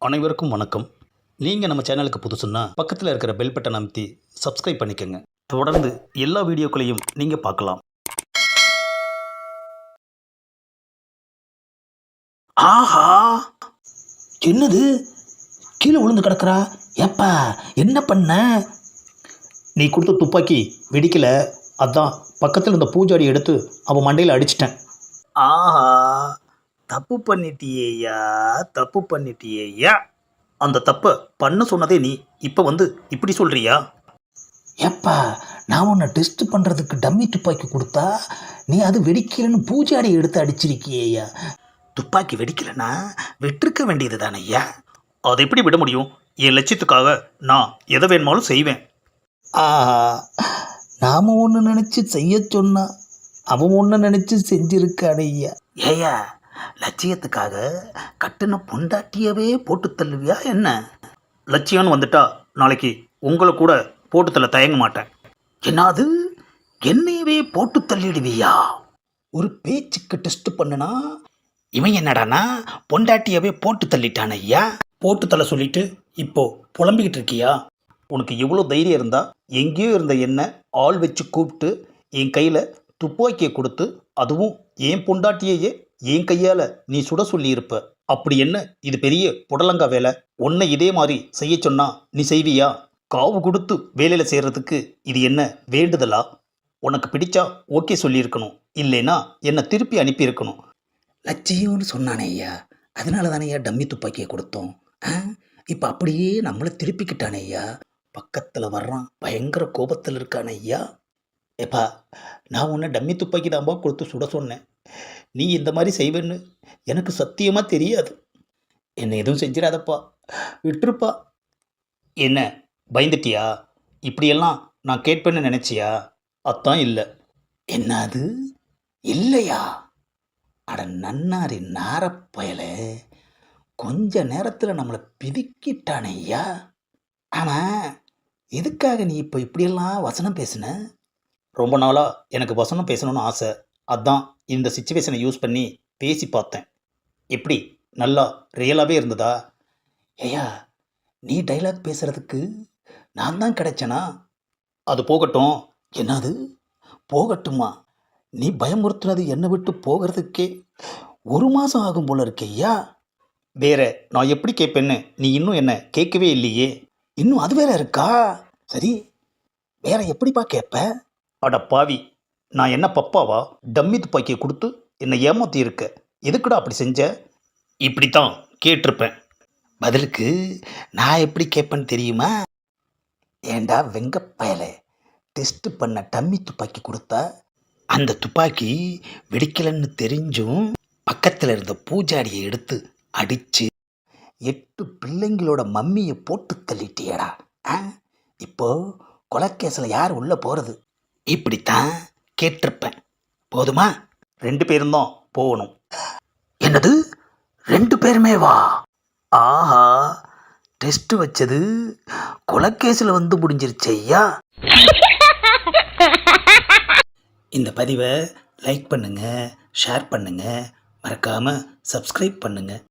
அனைவருக்கும் வணக்கம். நீங்கள் நம்ம சேனலுக்கு புதுசுன்னா பக்கத்தில் இருக்கிற பெல் பட்டன் அமைத்தி சப்ஸ்கிரைப் பண்ணிக்கோங்க. தொடர்ந்து எல்லா வீடியோக்களையும் நீங்கள் பார்க்கலாம். ஆஹா! என்னது? கீழே விழுந்து கிடக்குறா? ஏப்பா என்ன பண்ண? நீ கொடுத்த துப்பாக்கி வெடிக்கல. அதான் பக்கத்தில் இருந்த பூஜாடி எடுத்து அவன் மண்டையில் அடிச்சிட்டேன். ஆஹா! தப்பு பண்ணிட்டியேயா தப்பு பண்ணிட்டியேயா அந்த தப்பை பண்ண சொன்னதே நீ. இப்போ வந்து இப்படி சொல்றியா? ஏப்பா நான் உன்னை டெஸ்ட் பண்ணுறதுக்கு டம்மி துப்பாக்கி கொடுத்தா நீ அது வெடிக்கலன்னு பூஜாடி எடுத்து அடிச்சிருக்கியேயா துப்பாக்கி வெடிக்கலன்னா வெட்டிருக்க வேண்டியது தானே ஐயா அதை எப்படி விட முடியும்? என் லட்சியத்துக்காக நான் எதை வேணுமாலும் செய்வேன். ஆஹா நாம ஒன்று நினச்சி செய்ய சொன்னா அவன் ஒன்று நினச்சி செஞ்சிருக்கானே ஐயா ஏயா லட்சியத்துக்காக கட்டின பொண்டாட்டியவே போட்டு தள்ளுவியா என்ன? லட்சியம்னு வந்துட்டா நாளைக்கு உங்களை கூட போட்டு தள்ள தயங்க மாட்டேன். என்னது? என்னையவே போட்டு தள்ளிடுவியா? ஒரு பேச்சுக்கு டெஸ்ட் பண்ணுனா இவன் என்னடானா பொண்டாட்டியவே போட்டு தள்ளிட்டான ஐயா? போட்டு தள்ள சொல்லிட்டு இப்போ புலம்பிக்கிட்டு இருக்கியா? உனக்கு எவ்வளோ தைரியம் இருந்தா எங்கேயோ இருந்த என்ன ஆள் வச்சு கூப்பிட்டு என் கையில் துப்பாக்கியை கொடுத்து அதுவும் என் பொண்டாட்டியையே என் கையால் நீ சுட சொல்லியிருப்ப. அப்படி என்ன? இது பெரிய புடலங்கா வேலை. உன்னை இதே மாதிரி செய்ய சொன்னா நீ செய்வியா? காவு கொடுத்து வேலையில் செய்கிறதுக்கு இது என்ன வேண்டுதலா? உனக்கு பிடிச்சா ஓகே சொல்லியிருக்கணும். இல்லைன்னா என்னை திருப்பி அனுப்பியிருக்கணும். லட்சியம்னு சொன்னானே ஐயா. அதனால தானே ஐயா டம்மி துப்பாக்கியை கொடுத்தோம். ஆ? இப்போ அப்படியே நம்மளை திருப்பிக்கிட்டானே ஐயா. பக்கத்தில் வர்றான். பயங்கர கோபத்தில் இருக்கானே ஐயா. ஏப்பா நான் உன்னை டம்மி துப்பாக்கி தான்பா கொடுத்து சுட சொன்னேன். நீ இந்த மாதிரி செய்வேன்னு எனக்கு சத்தியமாக தெரியாது. என்னை எதுவும் செஞ்சிடாதப்பா. விட்டுருப்பா. என்ன பயந்துட்டியா? இப்படியெல்லாம் நான் கேட்பேன்னு நினச்சியா? அதான் இல்லை. என்னது இல்லையா? அட நன்னாரி நாரப்பயல கொஞ்ச நேரத்தில் நம்மளை பிதுக்கிட்டானே ஐயா ஆமாம் எதுக்காக நீ இப்போ இப்படியெல்லாம் வசனம் பேசுன? ரொம்ப நாளாக எனக்கு வசனம் பேசணும்னு ஆசை. அதான் இந்த சுச்சுவேஷனை யூஸ் பண்ணி பேசி பார்த்தேன். எப்படி? நல்லா ரியலாகவே இருந்ததா? ஏயா நீ டைலாக் பேசுகிறதுக்கு நான் தான் கிடைச்சனா? அது போகட்டும். என்னது? போகட்டுமா? நீ பயமுறுத்துனது என்னை விட்டு போகிறதுக்கே ஒரு மாதம் ஆகும் போல இருக்கேய்யா வேற நான் எப்படி கேட்பேன்னு நீ இன்னும் என்ன கேட்கவே இல்லையே. இன்னும் அது வேற இருக்கா? சரி வேற எப்படிப்பா கேட்ப? அட பாவி நான் என்ன பப்பாவா? டம்மி துப்பாக்கியை கொடுத்து என்னை ஏமாற்றி இருக்க. எதுக்குடா அப்படி செஞ்ச? இப்படித்தான் கேட்டிருப்பேன். பதிலுக்கு நான் எப்படி கேட்பேன்னு தெரியுமா? ஏண்டா வெங்கப்பயலை டெஸ்ட் பண்ண டம்மி துப்பாக்கி கொடுத்தா? அந்த துப்பாக்கி வெடிக்கலன்னு தெரிஞ்சும் பக்கத்தில் இருந்த பூஜாரியை எடுத்து அடித்து எட்டு பிள்ளைங்களோட மம்மியை போட்டு தள்ளிட்டியடா. ஆ இப்போ கொலைக்கேஸில் யார் உள்ளே போகிறது இப்படித்தான் கேட்டிருப்பேன். போதுமா? ரெண்டு பேரும் தான் போகணும். என்னது? ரெண்டு பேருமே வா? ஆஹா டெஸ்ட் வச்சது கொலைக்கேஸில் வந்து முடிஞ்சிருச்சு ஐயா. இந்த பதிவை லைக் பண்ணுங்கள் ஷேர் பண்ணுங்கள் மறக்காமல் சப்ஸ்கிரைப் பண்ணுங்கள்